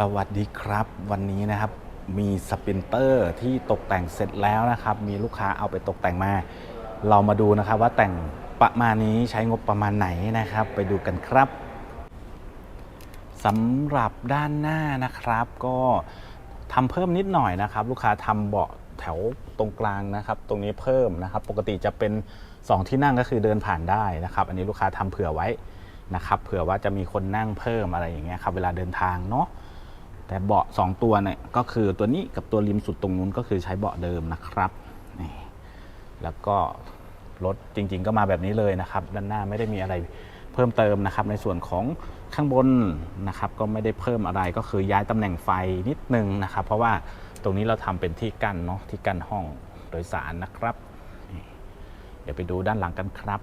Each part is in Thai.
สวัสดีครับ วันนี้นะครับมีสปินเตอร์ที่ตกแต่งเสร็จแล้วนะครับ มีลูกค้าเอาไปตกแต่งมา เรามาดูนะครับว่าแต่งประมาณนี้ใช้งบประมาณไหนนะครับ ไปดูกันครับสำหรับด้านหน้านะครับ ก็ทำเพิ่มนิดหน่อยนะครับ ลูกค้าทำเบาะแถวตรงกลางนะครับ ตรงนี้เพิ่มนะครับ ปกติจะเป็น 2 ที่นั่งก็คือเดินผ่านได้นะครับ อันนี้ลูกค้าทำเผื่อไว้นะครับ เผื่อว่าจะมีคนนั่งเพิ่มอะไรอย่างเงี้ยครับ เวลาเดินทางเนาะ แต่เบาะ 2 ตัวเนี่ยก็คือตัวนี้กับตัวริมสุดตรงนู้นก็คือใช้เบาะเดิมนะครับนี่แล้วก็รถจริง ๆ ก็มาแบบนี้เลยนะครับ ด้านหน้าไม่ได้มีอะไรเพิ่มเติมนะครับ ในส่วนของข้างบนนะครับ ก็ไม่ได้เพิ่มอะไรก็คือย้ายตำแหน่งไฟนิดนึงนะครับ เพราะว่าตรงนี้เราทำเป็นที่กั้นเนาะที่กั้นห้องโดยสารนะครับ เดี๋ยวไปดูด้านหลังกันครับ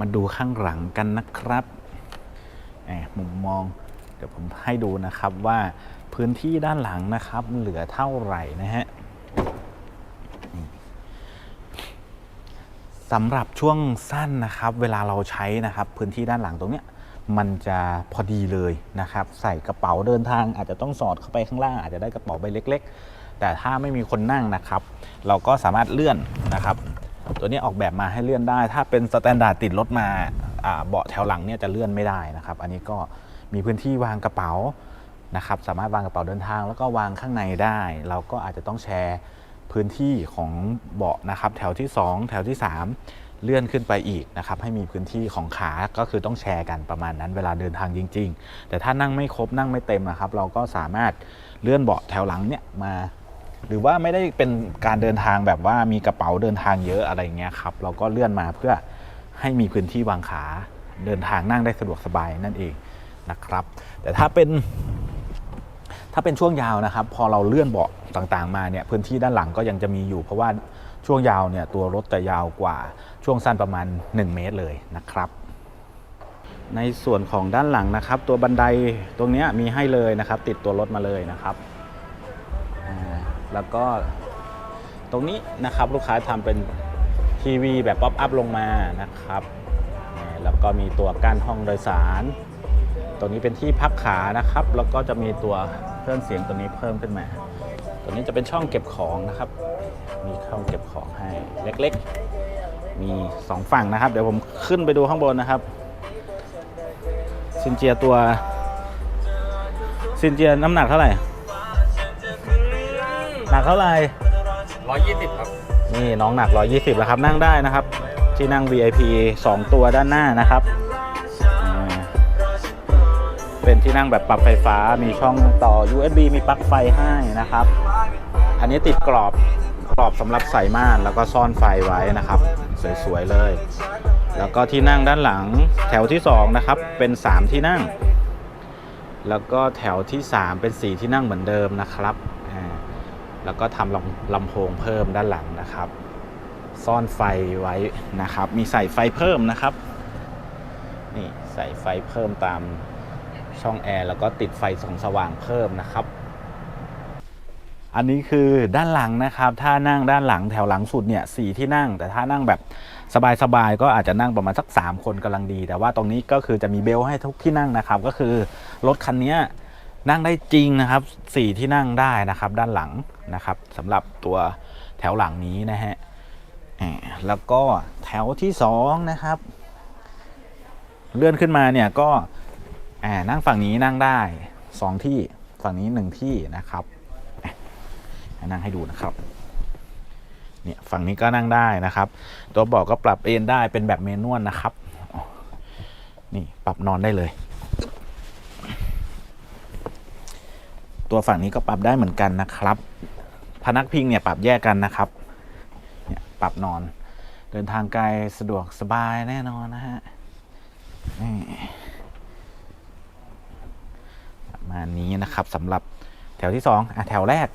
มาดูข้างหลังกันนะครับแหมมุมมอง เดี๋ยวผมให้ดูนะครับว่าพื้นที่ด้านหลังนะครับ เหลือเท่าไหร่นะฮะสำหรับช่วงสั้นนะครับ เวลาเราใช้นะครับ พื้นที่ด้านหลังตรงเนี้ยมันจะพอดีเลยนะครับ ใส่กระเป๋าเดินทาง อาจจะต้องสอดเข้าไปข้างล่าง อาจจะได้กระเป๋าใบเล็ก ๆ แต่ถ้าไม่มีคนนั่งนะครับ เราก็สามารถเลื่อนนะครับ ตัวนี้ออกแบบมาให้เลื่อนได้ ถ้าเป็นสแตนดาร์ดติดรถมาอ่าเบาะแถวหลังเนี่ยจะเลื่อนไม่ได้นะครับ อันนี้ก็ มีพื้นที่วางกระเป๋านะครับสามารถวางกระเป๋าเดินทาง แล้วก็วางข้างในได้ เราก็อาจจะต้องแชร์พื้นที่ของเบาะนะครับ แถวที่ 2 แถวที่ 3 เลื่อนขึ้นไปอีกนะครับให้มีพื้นที่ของขาก็คือต้องแชร์กันประมาณนั้นเวลาเดินทางจริง ๆ แต่ถ้านั่งไม่ครบนั่งไม่เต็มนะครับ เราก็สามารถเลื่อนเบาะแถวหลังเนี่ยมา หรือว่าไม่ได้เป็นการเดินทางแบบว่ามีกระเป๋าเดินทางเยอะอะไรเงี้ยครับเราก็เลื่อนมาเพื่อให้มีพื้นที่วางขาเดินทางนั่งได้สะดวกสบายนั่นเอง นะครับ แต่ถ้าเป็นถ้าเป็นช่วงยาวนะครับ พอเราเลื่อนเบาะต่างๆ มาเนี่ยพื้นที่ด้านหลังก็ยังจะมีอยู่ เพราะว่าช่วงยาวเนี่ยตัวรถจะยาวกว่าช่วงสั้นประมาณ 1 เมตรเลยนะครับ ในส่วนของด้านหลังนะครับ ตัวบันไดตรงนี้มีให้เลยนะครับ ติดตัวรถมาเลยนะครับแล้วก็ตรงนี้นะครับลูกค้าทำเป็นทีวีแบบป๊อปอัพลงมานะครับแล้วก็มีตัวกั้นห้องโดยสาร ตรงนี้เป็นที่พักขานะครับ แล้วก็จะมีตัวเครื่องเสียงตัวนี้เพิ่มขึ้นมา ตัวนี้จะเป็นช่องเก็บของนะครับ มีช่องเก็บของให้เล็กๆ มีสองฝั่งนะครับ เดี๋ยวผมขึ้นไปดูข้างบนนะครับ ซินเจียตัว ซินเจียน้ำหนักเท่าไหร่ หนักเท่าไหร่ร้อยยี่สิบครับ นี่น้องหนัก 120 แล้วครับ นั่งได้นะครับ ที่นั่ง VIP 2 ตัวด้านหน้านะครับอ่า เป็นที่นั่งแบบปรับไฟฟ้ามีช่องต่อ USB มีปลั๊กไฟให้นะครับ อันนี้ติดกรอบกรอบสำหรับใส่ม่านแล้วก็ซ่อนไฟไว้นะครับ สวยๆเลย แล้วก็ที่นั่งด้านหลังแถวที่2นะครับเป็น 3 ที่นั่ง แล้วก็แถวที่ 3 เป็น 4 ที่นั่งเหมือนเดิมนะครับแล้วก็ทำลำลำโพงเพิ่มด้านหลังนะครับ ซ่อนไฟไว้นะครับ มีใส่ไฟเพิ่มนะครับ นี่ใส่ไฟเพิ่มตาม ช่องแอร์แล้วก็ติดไฟส่องสว่างเพิ่มนะครับ อันนี้คือด้านหลังนะครับ ถ้านั่งด้านหลังแถวหลังสุดเนี่ยสี่ที่นั่ง แต่ถ้านั่งแบบสบายๆก็อาจจะนั่งประมาณสัก 3 คนกำลังดี แต่ว่าตรงนี้ก็คือจะมีเบลให้ทุกที่นั่งนะครับ ก็คือรถคันนี้นั่งได้จริงนะครับสี่ที่นั่งได้นะครับ ด้านหลังนะครับสำหรับตัวแถวหลังนี้นะฮะแล้วก็แถวที่สองนะครับ เลื่อนขึ้นมาเนี่ยก็ อ่านั่งฝั่งนี้นั่งได้สองที่ฝั่งนี้หนึ่งที่นะครับนั่งให้ดูนะครับเนี่ยฝั่งนี้ก็นั่งได้นะครับ ตัวเบอกก็ปรับเอนได้เป็นแบบเมนวลนะครับนี่ปรับนอนได้เลย ตัวฝั่งนี้ก็ปรับได้เหมือนกันนะครับ พนักพิงเนี่ยปรับแยกกันนะครับเนี่ยปรับนอน เดินทางไกลสะดวกสบายแน่นอนนะฮะนี่ มาณนี้นะครับสำหรับแถวที่สองอะแถวแรก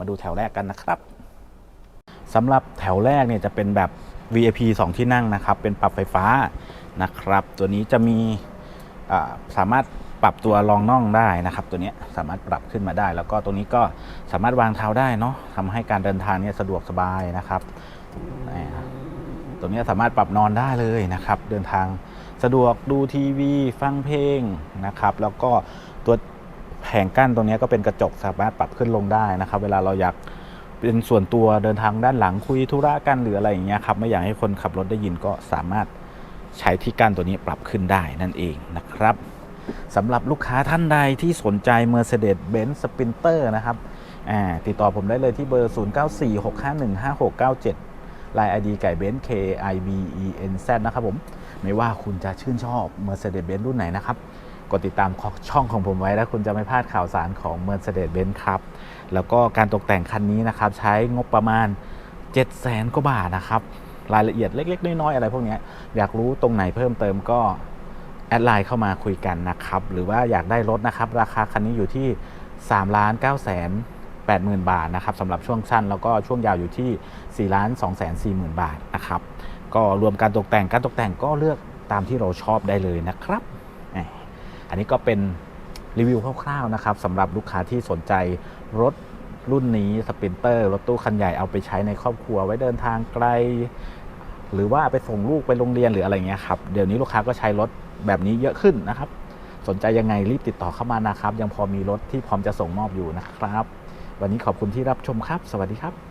มาดูแถวแรกกันนะครับสำหรับแถวแรกเนี่ยจะเป็นแบบ VIP 2 ที่นั่งนะครับ เป็นปรับไฟฟ้านะครับ ตัวนี้จะมีสามารถปรับตัวรองน่องได้นะครับ ตัวนี้สามารถปรับขึ้นมาได้ แล้วก็ตัวนี้ก็สามารถวางเท้าได้เนาะทำให้การเดินทางเนี่ยสะดวกสบายนะครับตัวนี้สามารถปรับนอนได้เลยนะครับ เดินทางสะดวกดูทีวี ฟังเพลงนะครับ แล้วก็ แผงกั้นตรงนี้ก็เป็นกระจกสามารถปรับขึ้นลงได้นะครับ เวลาเราอยากเป็นส่วนตัวเดินทางด้านหลังคุยธุระกันหรืออะไรอย่างเงี้ยครับไม่อยากให้คนขับรถได้ยินก็สามารถใช้ที่กั้นตัวนี้ปรับขึ้นได้นั่นเองนะครับสำหรับลูกค้าท่านใดที่สนใจ Mercedes-Benz Sprinter นะครับอ่าติดต่อผมได้เลยที่เบอร์ 0946515697 ลาย ID ไก่เบนซ์ K I B E N Z นะครับผมไม่ว่าคุณจะชื่นชอบ Mercedes-Benz รุ่นไหนนะครับ กดติดตามช่องของผมไว้ แล้วคุณจะไม่พลาดข่าวสารของ Mercedes-Benz ครับ แล้วก็การตกแต่งคันนี้นะครับ ใช้งบประมาณ 7 0 0 0 0 0กว่าบาทนะครับ รายละเอียดเล็ก ๆ น้อยๆอะไรพวกนี้อยากรู้ตรงไหนเพิ่มเติมก็แอดไลน์เข้ามาคุยกันนะครับ หรือว่าอยากได้รถนะครับ ราคาคันนี้อยู่ที่3ล้าน9แสน80,000 บาทนะครับสำหรับช่วงสั้นแล้วก็ช่วงยาวอยู่ที่4ล้าน2แสน40,000 บาทนะครับ ก็รวมการตกแต่งการตกแต่งก็เลือกตามที่เราชอบได้เลยนะครับ อันนี้ก็เป็นรีวิวคร่าวๆนะครับสำหรับลูกค้าที่สนใจรถรุ่นนี้สปรินเตอร์รถตู้คันใหญ่เอาไปใช้ในครอบครัวไว้เดินทางไกล หรือว่าไปส่งลูกไปโรงเรียนหรืออะไรเงี้ยครับเดี๋ยวนี้ลูกค้าก็ใช้รถแบบนี้เยอะขึ้นนะครับ สนใจยังไงรีบติดต่อเข้ามานะครับ ยังพอมีรถที่พร้อมจะส่งมอบอยู่นะครับ วันนี้ขอบคุณที่รับชมครับ สวัสดีครับ